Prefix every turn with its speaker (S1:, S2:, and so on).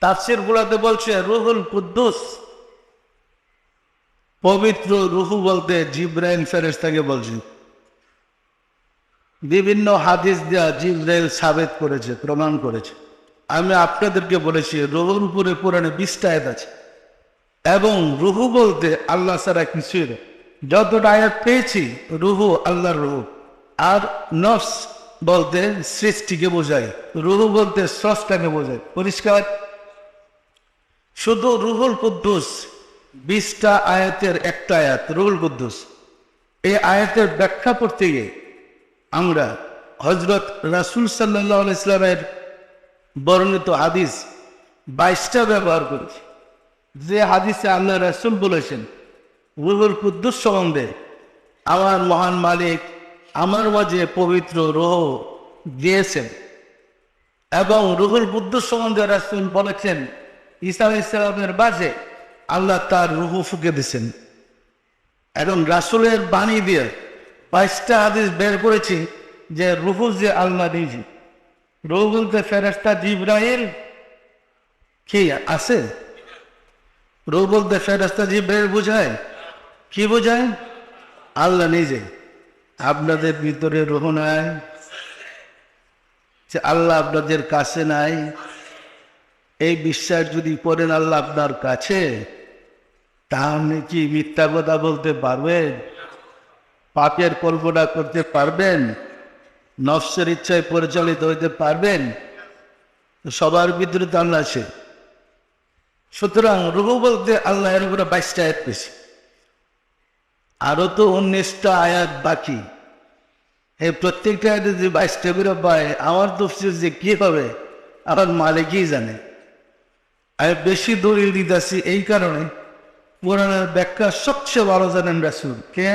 S1: তাফসির গুলাতে বলছে, রুহুল কুদ্দুস পবিত্র রুহু বলতে জিব্রাইল ফেরেস্তাকে বলছে। বিভিন্ন হাদিস দেওয়া জিব্রাইল সাবেত করেছে, প্রমাণ করেছে। আমি আপনাদেরকে বলেছি রুহুর উপরে পুরাণে বিশটা আয়াত আছে। এবং রুহু বলতে আল্লাহ ছাড়া কিছুই না যতটা আয়াত পেয়েছি, রুহু আল্লাহর রুহু। আর নফস বলতে সৃষ্টিকে বোঝায়। রুহু বলতে স্রষ্টাকে বোঝায়। পরিষ্কার? শুধু রুহুল কুদ্দুস, বিশটা আয়াতের একটা আয়াত, রুহুল কুদ্দুস। এই আয়াতের ব্যাখ্যা করতে গিয়ে আমরা হজরত রাসুল সাল্লাহ ইসলামের বর্ণিত হাদিস বাইশটা ব্যবহার করেছি। যে হাদিসে আল্লাহ রাসুল বলেছেন, রুহুল কুদ্দুস সম্বন্ধে, আমার মহান মালিক আমার মাঝে পবিত্র রোহ দিয়েছেন এবং রুহুল কুদ্দুস সম্বন্ধে রাসুল বলেছেন ইসা ইসলামের বাজে আল্লাহ তার রুহু ফুকে দিয়েছেন। এবং রাসুলের বাণী দিয়ে বাইশটা হাদিস বের করেছি যে রুহু যে আল্লাহ দিয়েছি রুহু বলতে ফেরেস্তা জিব্রাইল কি আছে? রু বলতে ফেরাস্তা জিব্রাইল বোঝায়? কি বোঝায়? আল্লাহ নিজে। আপনাদের ভিতরে রুহ নাই। যে আল্লাহ আপনাদের কাছে নাই। এই বিশ্বাস যদি করেন আল্লাহ আপনার কাছে, তাহলে কি মিথ্যা কথা বলতে পারবেন? পাপের কল্পনা করতে পারবেন? নফসের ইচ্ছায় পরিচালিত হইতে পারবেন? সবার ভিতরে তো আল্লাহ আছে। সুতরাং রুহু বলতে আল্লাহ এর উপরে বাইশটা আয়াত পেয়েছে। আরও তো উনিশটা আয়াত বাকি। এই প্রত্যেকটা আয়াতে যে বাইশটা করে পায়, আমার তো যে কি হবে, আমার মালিকই জানে। আমি বেশি দলিল দিতেছি এই কারণে। কোরআনের ব্যাখ্যা সবচেয়ে ভালো জানেন রাসুল। কে?